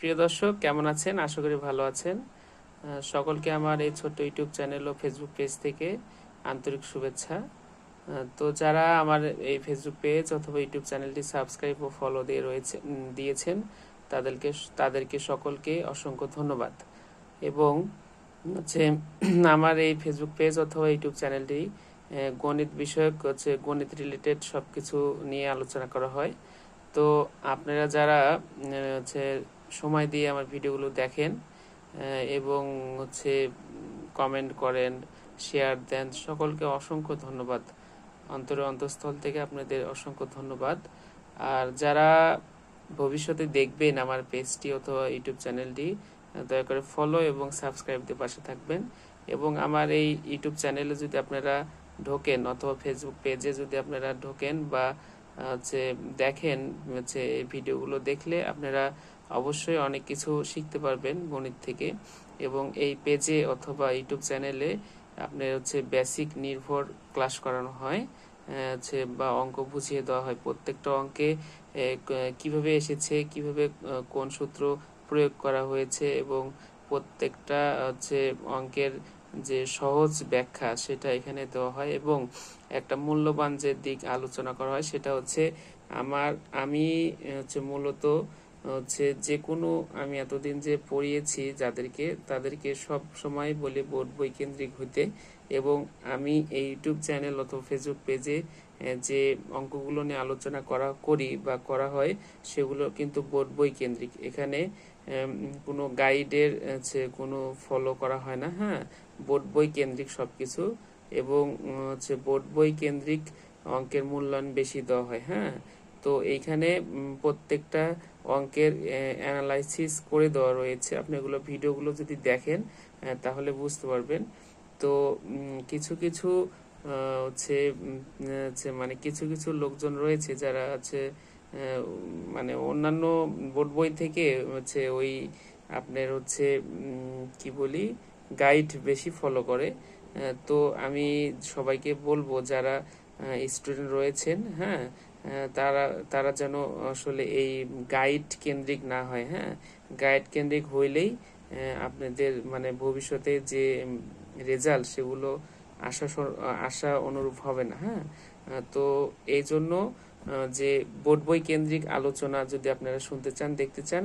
প্রিয় দর্শক, কেমন আছেন? আশা করি ভালো আছেন। সকলকে আমার এই ছোট্ট ইউটিউব চ্যানেল ও ফেসবুক পেজ থেকে আন্তরিক শুভেচ্ছা। তো যারা আমার এই ফেসবুক পেজ অথবা ইউটিউব চ্যানেলটি সাবস্ক্রাইব ও ফলো দিয়ে রয়েছে দিয়েছেন, তাদেরকে তাদেরকে সকলকে অসংখ্য ধন্যবাদ। এবং হচ্ছে আমার এই ফেসবুক পেজ অথবা ইউটিউব চ্যানেলটি গণিত বিষয়ক, হচ্ছে গণিত রিলেটেড সব কিছু নিয়ে আলোচনা করা হয়। তো আপনারা যারা হচ্ছে সময় দিয়ে আমার ভিডিওগুলো দেখেন এবং হচ্ছে কমেন্ট করেন শেয়ার দেন। সকলকে অসংখ্য ধন্যবাদ। অন্তরে অন্তঃস্থল থেকে আপনাদের অসংখ্য ধন্যবাদ। আর যারা ভবিষ্যতে দেখবেন আমার পেজটি অথবা ইউটিউব চ্যানেলটি দয়া করে ফলো এবং সাবস্ক্রাইব দিয়ে পাশে থাকবেন। এবং আমার এই ইউটিউব চ্যানেলে যদি আপনারা ঢোকেন অথবা ফেসবুক পেজে যদি আপনারা ঢোকেন বা হচ্ছে দেখেন, হচ্ছে এই ভিডিওগুলো দেখলে আপনারা অবশ্যই অনেক কিছু শিখতে পারবেন গণিত থেকে। এবং এই পেজে অথবা ইউটিউব চ্যানেলে আপনার হচ্ছে বেসিক নির্ভর ক্লাস করানো হয় হচ্ছে বা অঙ্ক বুঝিয়ে দেওয়া হয়। প্রত্যেকটা অঙ্কে কীভাবে এসেছে, কীভাবে কোন সূত্র প্রয়োগ করা হয়েছে এবং প্রত্যেকটা হচ্ছে অঙ্কের যে সহজ ব্যাখ্যা সেটা এখানে দেওয়া হয় এবং একটা মূল্যবান যে দিক আলোচনা করা হয় সেটা হচ্ছে আমার, আমি হচ্ছে মূলত হচ্ছে যে কোনো আমি এতদিন যে পড়িয়েছি যাদেরকে, তাদেরকে সব সময় বলি বোর্ড বই কেন্দ্রিক হইতে। এবং আমি এই ইউটিউব চ্যানেল অথবা ফেসবুক পেজে যে অঙ্কগুলো নিয়ে আলোচনা করা করি বা করা হয়, সেগুলো কিন্তু বোর্ড বই কেন্দ্রিক। এখানে কোনো গাইডের হচ্ছে কোনো ফলো করা হয় না হ্যাঁ? বোর্ড বই কেন্দ্রিক সব কিছু এবং, হচ্ছে বোর্ড বই কেন্দ্রিক অঙ্কের মূল্যায়ন বেশি দেওয়া হয় হ্যাঁ? তো এইখানে প্রত্যেকটা অঙ্কের অ্যানালাইসিস করে দেওয়া রয়েছে। আপনি এগুলো ভিডিওগুলো যদি দেখেন তাহলে বুঝতে পারবেন। তো কিছু কিছু হচ্ছে হচ্ছে মানে কিছু কিছু লোকজন রয়েছে যারা আছে মানে অন্যান্য বোর্ড বই থেকে হচ্ছে ওই আপনার হচ্ছে কি বলি গাইড বেশি ফলো করে। তো আমি সবাইকে বলব যারা স্টুডেন্ট রয়েছেন হ্যাঁ তারা তারা যেন আসলে এই গাইড কেন্দ্রিক না হয় হ্যাঁ? গাইড কেন্দ্রিক হইলেই আপনাদের মানে ভবিষ্যতে যে রেজাল্ট সেগুলো আশা আশা অনুরূপ হবে না হ্যাঁ? তো এই জন্য যে বোর্ড বই কেন্দ্রিক আলোচনা যদি আপনারা শুনতে চান, দেখতে চান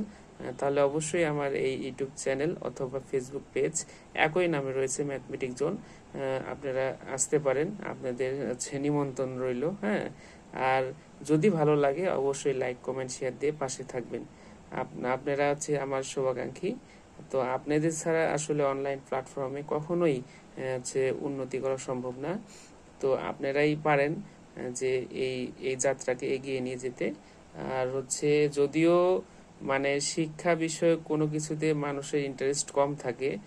তাহলে অবশ্যই আমার এই ইউটিউব চ্যানেল অথবা ফেসবুক পেজ একই নামে রয়েছে ম্যাথমেটিক জোন আপনারা আসতে পারেন। আপনাদের নিমন্ত্রণ রইল হ্যাঁ? আর যদি ভালো লাগে, অবশ্যই লাইক কমেন্ট শেয়ার দিয়ে পাশে থাকবেন। আপ- আপনারা হচ্ছে আমার শুভাকাঙ্ক্ষী। তো আপনাদের ছাড়া আসলে অনলাইন প্ল্যাটফর্মে কখনোই হচ্ছে উন্নতি করা সম্ভব না। তো আপনারাই পারেন যে এই এই যাত্রাকে এগিয়ে নিয়ে যেতে। আর হচ্ছে যদিও মানে শিক্ষা বিষয়ে কোনো কিছুতে মানুষের ইন্টারেস্ট কম থাকে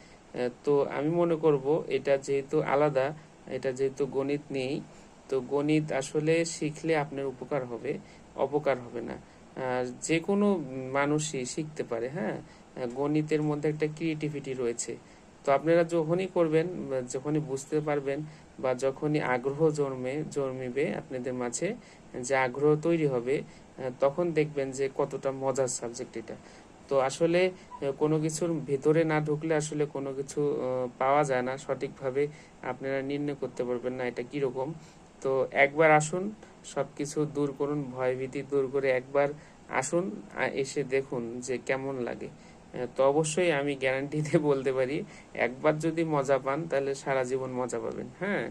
তো আমি মনে করব এটা যেহেতু আলাদা, এটা যেহেতু গণিত নেই তো গণিত আসলে শিখলে আপনার উপকার হবে, অপকার হবে না। যে কোনো মানুষই শিখতে পারে হ্যাঁ? গণিতের মধ্যে একটা ক্রিয়েটিভিটি রয়েছে। তো আপনারা যখনই করবেন যখনই বুঝতে পারবেন, বা যখনই আগ্রহ জন্মে, জন্মিবে আপনাদের মাঝে, যে আগ্রহ তৈরি হবে তখন দেখবেন যে কতটা মজার সাবজেক্ট এটা। তো আসলে কোনো কিছুর ভেতরে না ঢুকলে আসলে কোনো কিছু পাওয়া যায় না। সঠিকভাবে আপনারা নির্ণয় করতে পারবেন না এটা কীরকম। তো একবার আসুন সব কিছু দূর করুন, ভয়ভীতি দূর করে একবার আসুন এসে দেখুন যে কেমন লাগে। তো অবশ্যই আমি গ্যারান্টি দিয়ে বলতে পারি, একবার যদি মজা পান, তাহলে সারা জীবন মজা পাবেন হ্যাঁ?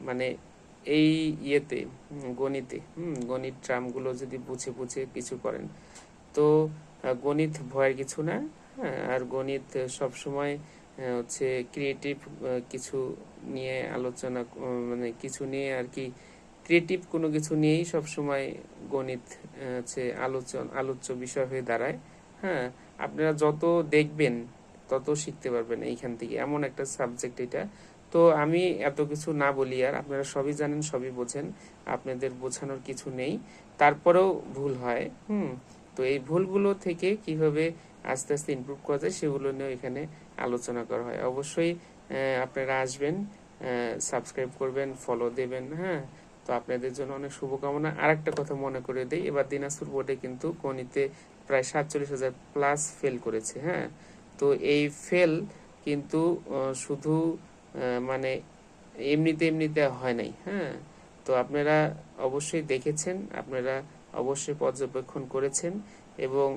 মানে এই ইয়েতে গণিতে, হুম, গণিত ট্রামগুলো যদি বুঝে বুঝে কিছু করেন। তো গণিত ভয়ের কিছু না হ্যাঁ আর গণিত সব সময় হচ্ছে ক্রিয়েটিভ কিছু নিয়ে আলোচনা মানে কিছু নিয়ে আর কি ক্রিয়েটিভ কোনো কিছু নিয়েই সব সময় গণিত হচ্ছে আলোচন, আলোচ্য বিষয় হয়ে দাঁড়ায়। হ্যাঁ আপনারা যত দেখবেন তত শিখতে পারবেন এইখান থেকে, এমন একটা সাবজেক্ট এটা। তো আমি এত কিছু না বলি আর, আপনারা সবই জানেন, সবই বোঝেন, আপনাদের বোঝানোর কিছু নেই। তারপরেও ভুল হয়, হুম। তো এই ভুলগুলো থেকে কীভাবে আস্তে আস্তে ইমপ্রুভ করা যায়, সেগুলো নিয়ে এখানে আলোচনা করা হয়। অবশ্যই আপনারা আসবেন সাবস্ক্রাইব করবেন ফলো দেবেন হ্যাঁ? তো আপনাদের জন্য অনেক শুভকামনা। আর একটা কথা মনে করে দেই, এবার দিনাজপুর বোর্ডে কিন্তু গণিতে প্রায় সাতচল্লিশ হাজার প্লাস ফেল করেছে হ্যাঁ? তো এই ফেল কিন্তু শুধু মানে এমনিতে এমনিতে হয় নাই হ্যাঁ? তো আপনারা অবশ্যই দেখেছেন, আপনারা অবশ্যই পর্যবেক্ষণ করেছেন এবং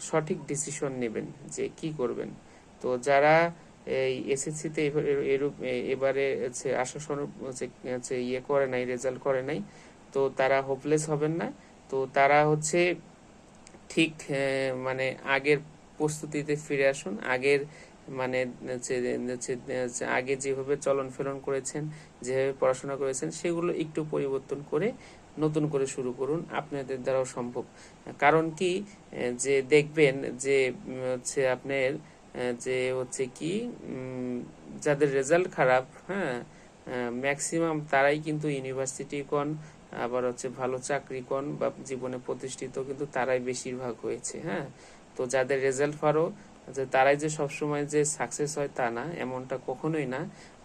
সঠিক ডিসিশন নেবেন যে কি করবেন। তো যারা এই এসএসসিতে এরূপ এবারে হচ্ছে আশা হচ্ছে ইয়ে করে নাই রেজাল্ট করে নাই তো তারা হোপলেস হবেন না। তো তারা হচ্ছে ঠিক আহ, মানে আগের প্রস্তুতিতে ফিরে আসুন। আগের মানে আগে যেভাবে চলন ফেলন করেছেন, যেভাবে পড়াশোনা করেছেন, সেগুলো একটু পরিবর্তন করে নতুন করে শুরু করুন, আপনাদের দ্বারাও সম্ভব। কারণ কি, যে দেখবেন যে হচ্ছে আপনার, যে হচ্ছে কি যাদের রেজাল্ট খারাপ হ্যাঁ ম্যাক্সিমাম তারাই কিন্তু ইউনিভার্সিটি কোন, আবার হচ্ছে ভালো চাকরি কোন বা জীবনে প্রতিষ্ঠিত কিন্তু তারাই বেশিরভাগ হয়েছে হ্যাঁ। তো যাদের রেজাল্ট ভালো যে তারাই যে সবসময় যে সাকসেস হয় তা না, এমনটা কখনোই না।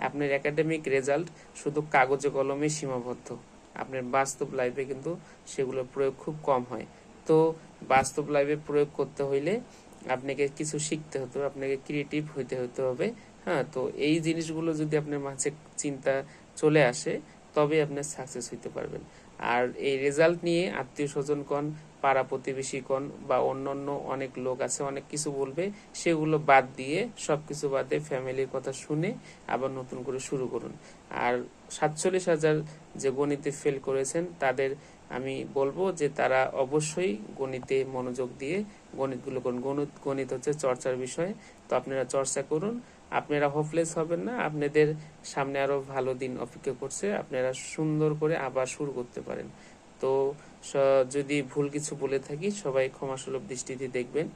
আপনার একাডেমিক রেজাল্ট শুধু কাগজে কলমে সীমাবদ্ধ। আপনার বাস্তব লাইফে কিন্তু সেগুলোর প্রয়োগ খুব কম হয়। তো বাস্তব লাইফে প্রয়োগ করতে হইলে আপনাকে কিছু শিখতে হতে হবে, আপনাকে ক্রিয়েটিভ হইতে হতে হবে। হ্যাঁ তো এই জিনিসগুলো যদি আপনার মাঝে চিন্তা চলে আসে তবে আপনি সাকসেস হইতে পারবেন। আর এই রেজাল্ট নিয়ে আত্মীয় স্বজন কন পাড়া প্রতিবেশী কন বা অন্যান্য অনেক লোক আছে, অনেক কিছু বলবে, সেগুলো বাদ দিয়ে সবকিছু বাদে ফ্যামিলির কথা শুনে আবার নতুন করে শুরু করুন। আর সাতচল্লিশ হাজার যে গণিতে ফেল করেছেন, তাদের আমি বলব যে তারা অবশ্যই গণিতে মনোযোগ দিয়ে গণিতগুলো করুন। গণিত গণিত হচ্ছে চর্চার বিষয়, তো আপনারা চর্চা করুন। আপনারা হোপলেস হবেন না, আপনাদের সামনে আরও ভালো দিন অপেক্ষা করছে, আপনারা সুন্দর করে আবার শুরু করতে পারেন। তো যদি ভুল কিছু বলে থাকি, সবাই ক্ষমাসুলভ দৃষ্টিতে দেখবেন।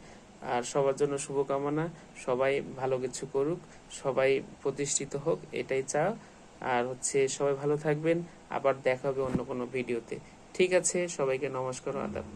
আর সবার জন্য শুভকামনা। সবাই ভালো কিছু করুক। সবাই প্রতিষ্ঠিত হোক, এটাই চাও। আর হচ্ছে সবাই ভালো থাকবেন। আবার দেখা হবে অন্য কোনো ভিডিওতে। ঠিক আছে, সবাইকে নমস্কার আদাব।